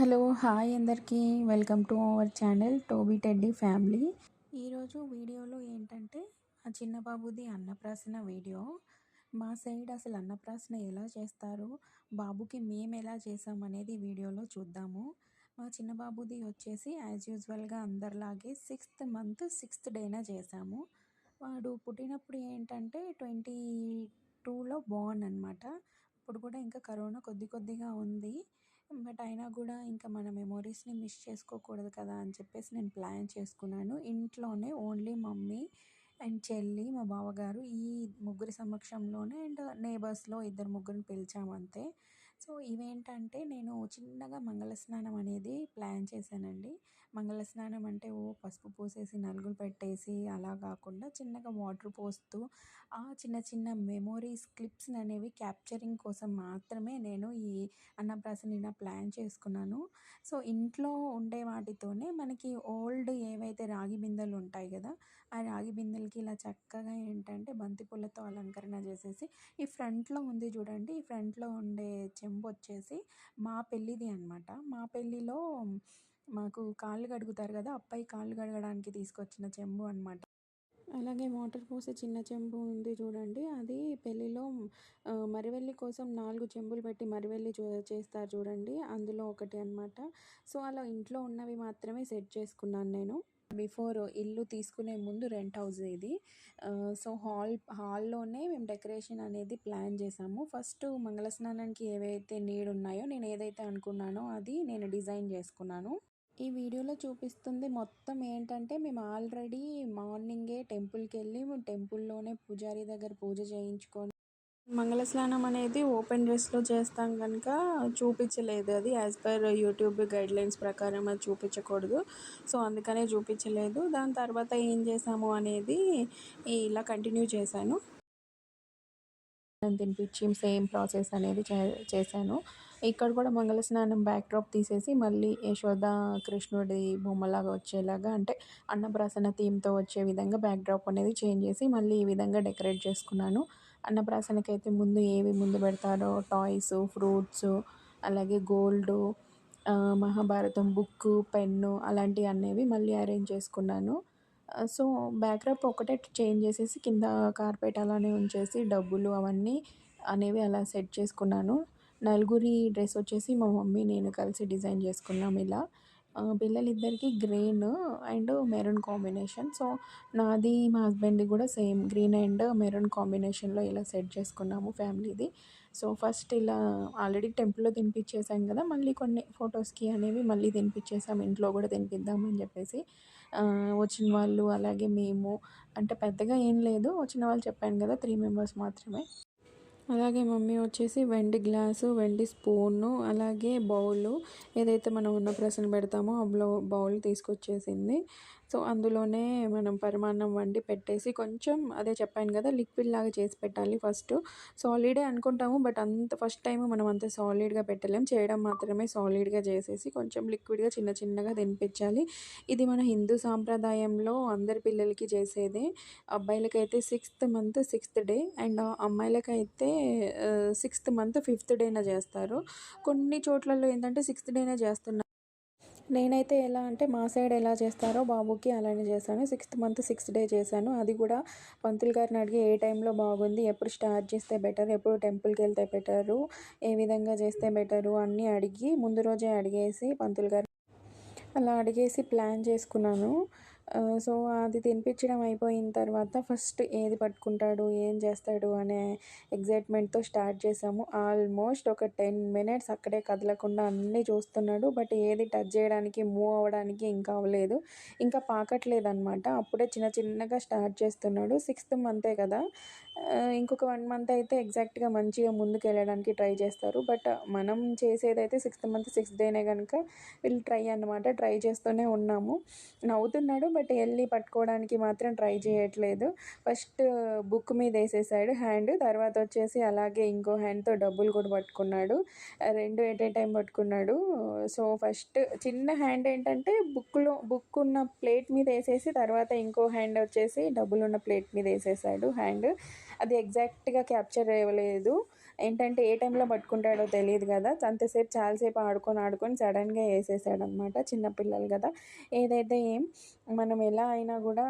Hello hi అందరికీ. Welcome to our channel Toby Teddy family. ఈరోజు వీడియోలో ఏంటంటే ఆ చిన్న బాబుది అన్నప్రాసన వీడియో. మా సైడ్ అసలు అన్నప్రాసన ఎలా చేస్తారు బాబుకి మేము ఎలా చేసాం అనేది వీడియోలో చూద్దాము. మా చిన్న బాబుది వచ్చేసి యాజ్ యూజువల్గా అందరిలాగే సిక్స్త్ మంత్ సిక్స్త్ డేన చేసాము. వాడు పుట్టినప్పుడు ఏంటంటే ట్వంటీ టూలో బాగుంది అనమాట ఇప్పుడు కూడా ఇంకా కరోనా కొద్ది కొద్దిగా ఉంది. బట్ అయినా కూడా ఇంకా మన మెమొరీస్ని మిస్ చేసుకోకూడదు కదా అని చెప్పేసి నేను ప్లాన్ చేసుకున్నాను. ఇంట్లోనే ఓన్లీ మమ్మీ అండ్ చెల్లి మా బావగారు ఈ ముగ్గురి సమక్షంలోనే అండ్ నేబర్స్లో ఇద్దరు ముగ్గురిని పిలిచామంతే సో ఇవేంటంటే నేను చిన్నగా మంగళ స్నానం అనేది ప్లాన్ చేశానండి. మంగళ స్నానం అంటే ఓ పసుపు పోసేసి నలుగులు పెట్టేసి అలా కాకుండా చిన్నగా వాటర్ పోస్తూ ఆ చిన్న చిన్న మెమోరీస్ క్లిప్స్ అనేవి క్యాప్చరింగ్ కోసం మాత్రమే నేను ఈ అన్నప్రాసన ఇలా ప్లాన్ చేసుకున్నాను. సో ఇంట్లో ఉండే వాటితోనే మనకి ఓల్డ్ ఏవైతే రాగి బిందెలు ఉంటాయి కదా ఆ రాగి బిందెలకి ఇలా చక్కగా ఏంటంటే బంతిపూలతో అలంకరణ చేసేసి ఈ ఫ్రంట్లో ఉంది చూడండి ఈ ఫ్రంట్లో ఉండే చెంబు వచ్చేసి మా పెళ్ళిది అనమాట మా పెళ్ళిలో మాకు కాళ్ళు కడుగుతారు కదా అబ్బాయి కాళ్ళు కడగడానికి తీసుకొచ్చిన చెంబు అనమాట అలాగే వాటర్ పోసే చిన్న చెంబు ఉంది చూడండి. అది పెళ్ళిలో మరివెల్లి కోసం నాలుగు చెంబులు పెట్టి మరివెల్లి చూ చేస్తారు చూడండి. అందులో ఒకటి అనమాట సో అలా ఇంట్లో ఉన్నవి మాత్రమే సెట్ చేసుకున్నాను నేను. బిఫోర్ ఇల్లు తీసుకునే ముందు రెంట్ హౌస్ ఇది. సో హాల్ హాల్లోనే మేము డెకరేషన్ అనేది ప్లాన్ చేసాము. ఫస్ట్ మంగళ స్నానానికి ఏవైతే నీడ్ ఉన్నాయో నేను ఏదైతే అనుకున్నానో అది నేను డిజైన్ చేసుకున్నాను. ఈ వీడియోలో చూపిస్తుంది మొత్తం ఏంటంటే మేము ఆల్రెడీ మార్నింగే టెంపుల్కి వెళ్ళి టెంపుల్లోనే పూజారి దగ్గర పూజ చేయించుకొని మంగళ స్నానం అనేది ఓపెన్ డ్రెస్లో చేస్తాం కనుక చూపించలేదు. అది యాజ్ పర్ యూట్యూబ్ గైడ్లైన్స్ ప్రకారం అది చూపించకూడదు. సో అందుకనే చూపించలేదు. దాని తర్వాత ఏం చేసాము అనేది ఇలా కంటిన్యూ చేశాను. తినిపించి సేమ్ ప్రాసెస్ అనేది చే చేశాను. ఇక్కడ కూడా మంగళ స్నానం బ్యాక్ డ్రాప్ తీసేసి మళ్ళీ యశోద కృష్ణుడి బొమ్మలాగా వచ్చేలాగా అంటే అన్నప్రాసన థీమ్తో వచ్చే విధంగా బ్యాక్ డ్రాప్ అనేది చేంజ్ చేసి మళ్ళీ ఈ విధంగా డెకరేట్ చేసుకున్నాను. అన్నప్రాసనకైతే ముందు ఏవి ముందు పెడతారో టాయ్స్ ఫ్రూట్స్ అలాగే గోల్డ్ మహాభారతం బుక్ పెన్ను అలాంటివి అనేవి మళ్ళీ అరేంజ్ చేసుకున్నాను. సో బ్యాక్డ్రాప్ ఒకటే చేంజ్ చేసేసి కింద కార్పెట్ అలానే ఉంచేసి డబ్బులు అవన్నీ అనేవి అలా సెట్ చేసుకున్నాను. నలుగురి డ్రెస్ వచ్చేసి మా మమ్మీ నేను కలిసి డిజైన్ చేసుకున్నాం ఇలా. పిల్లలిద్దరికీ green and maroon combination. So నాది మా హస్బెండ్ది కూడా సేమ్ గ్రీన్ అండ్ మెరూన్ కాంబినేషన్లో ఇలా సెట్ చేసుకున్నాము ఫ్యామిలీది. సో ఫస్ట్ ఇలా ఆల్రెడీ టెంపుల్లో తినిపించేసాం కదా మళ్ళీ కొన్ని ఫొటోస్కి అనేవి మళ్ళీ తినిపించేసాం ఇంట్లో కూడా తినిపిద్దామని చెప్పేసి. వచ్చిన వాళ్ళు అలాగే మేము అంటే పెద్దగా ఏం లేదు వచ్చిన వాళ్ళు చెప్పాను కదా త్రీ మెంబర్స్ మాత్రమే. అలాగే మమ్మీ వచ్చేసి వెండి గ్లాసు వెండి స్పూను అలాగే బౌలు ఏదైతే మనం ఉన్నప్రసన పెడతామో ఆ బౌల్ తీసుకొచ్చేసింది. సో అందులోనే మనం పరిమాణం వండి పెట్టేసి కొంచెం అదే చెప్పాను కదా లిక్విడ్ లాగా చేసి పెట్టాలి ఫస్ట్. సాలిడే అనుకుంటాము బట్ అంత ఫస్ట్ టైం మనం అంత సాలిడ్గా పెట్టలేం. చేయడం మాత్రమే సాలిడ్గా చేసేసి కొంచెం లిక్విడ్గా చిన్న చిన్నగా తినిపించాలి. ఇది మన హిందూ సాంప్రదాయంలో అందరి పిల్లలకి చేసేదే. అబ్బాయిలకైతే sixth month sixth day and అమ్మాయిలకైతే sixth month fifth డేన చేస్తారు. కొన్ని చోట్లలో ఏంటంటే సిక్స్త్ డేనే చేస్తున్నారు. నేనైతే ఎలా అంటే మా సైడ్ ఎలా చేస్తారో బాబుకి అలానే చేశాను సిక్స్త్ మంత్ సిక్స్త్ డే చేశాను. అది కూడా పంతులు గారిని అడిగి ఏ టైంలో బాగుంది ఎప్పుడు స్టార్ట్ చేస్తే బెటర్ ఎప్పుడు టెంపుల్కి వెళ్తే బెటరు ఏ విధంగా చేస్తే బెటరు అన్నీ అడిగి ముందు రోజే అడిగేసి పంతులు గారు అలా అడిగేసి ప్లాన్ చేసుకున్నాను. సో అది తినిపించడం అయిపోయిన తర్వాత ఫస్ట్ ఏది పట్టుకుంటాడు ఏం చేస్తాడు అనే ఎగ్జైట్మెంట్తో స్టార్ట్ చేసాము. ఆల్మోస్ట్ ఒక టెన్ మినిట్స్ అక్కడే కదలకుండా అన్నీ చూస్తున్నాడు. బట్ ఏది టచ్ చేయడానికి మూవ్ అవ్వడానికి ఇంకా అవ్వలేదు. ఇంకా పాకట్లేదు అనమాట అప్పుడే చిన్న చిన్నగా స్టార్ట్ చేస్తున్నాడు. సిక్స్త్ మంతే కదా. ఇంకొక వన్ మంత్ అయితే ఎగ్జాక్ట్గా మంచిగా ముందుకు వెళ్ళడానికి ట్రై చేస్తారు. బట్ మనం చేసేదైతే సిక్స్త్ మంత్ సిక్స్త్ డేనే కనుక వీళ్ళు ట్రై అనమాట ట్రై చేస్తూనే ఉన్నాము. నవ్వుతున్నాడు బట్ వెళ్ళి పట్టుకోవడానికి మాత్రం ట్రై చేయట్లేదు. ఫస్ట్ బుక్ మీద వేసేసాడు హ్యాండ్. తర్వాత వచ్చేసి అలాగే ఇంకో హ్యాండ్తో డబ్బులు కూడా పట్టుకున్నాడు. రెండు ఎట్ ఏ టైం పట్టుకున్నాడు. సో ఫస్ట్ చిన్న హ్యాండ్ ఏంటంటే బుక్లో బుక్ ఉన్న ప్లేట్ మీద వేసేసి తర్వాత ఇంకో హ్యాండ్ వచ్చేసి డబ్బులు ఉన్న ప్లేట్ మీద వేసేసాడు హ్యాండ్. అది ఎగ్జాక్ట్గా క్యాప్చర్ అవ్వలేదు. ఏంటంటే ఏ టైంలో పట్టుకుంటాడో తెలియదు కదా. అంతసేపు చాలాసేపు ఆడుకొని ఆడుకొని సడన్గా వేసేసాడు అనమాట చిన్నపిల్లలు కదా. ఏదైతే ఏం మనం ఎలా అయినా కూడా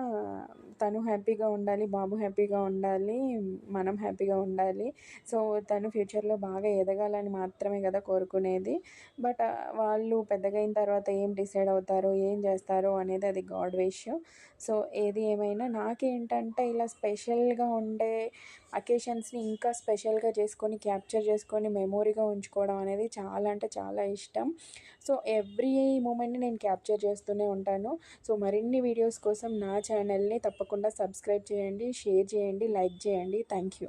తను హ్యాపీగా ఉండాలి బాబు హ్యాపీగా ఉండాలి మనం హ్యాపీగా ఉండాలి. సో తను ఫ్యూచర్లో బాగా ఎదగాలని మాత్రమే కదా కోరుకునేది. బట్ వాళ్ళు పెద్దగా అయిన తర్వాత ఏం డిసైడ్ అవుతారో ఏం చేస్తారో అనేది అది గాడ్ విషయం. సో ఏది ఏమైనా నాకేంటంటే ఇలా స్పెషల్గా ఉండే అకేషన్స్ని ఇంకా స్పెషల్గా చేసుకొని క్యాప్చర్ చేసుకొని మెమోరీగా ఉంచుకోవడం అనేది చాలా అంటే చాలా ఇష్టం. సో ఎవ్రీ మూమెంట్ని నేను క్యాప్చర్ చేస్తూనే ఉంటాను. సో మరిన్ని వీడియోస్ కోసం నా ఛానల్ని తప్పకుండా సబ్స్క్రైబ్ చేయండి షేర్ చేయండి లైక్ చేయండి. Thank you.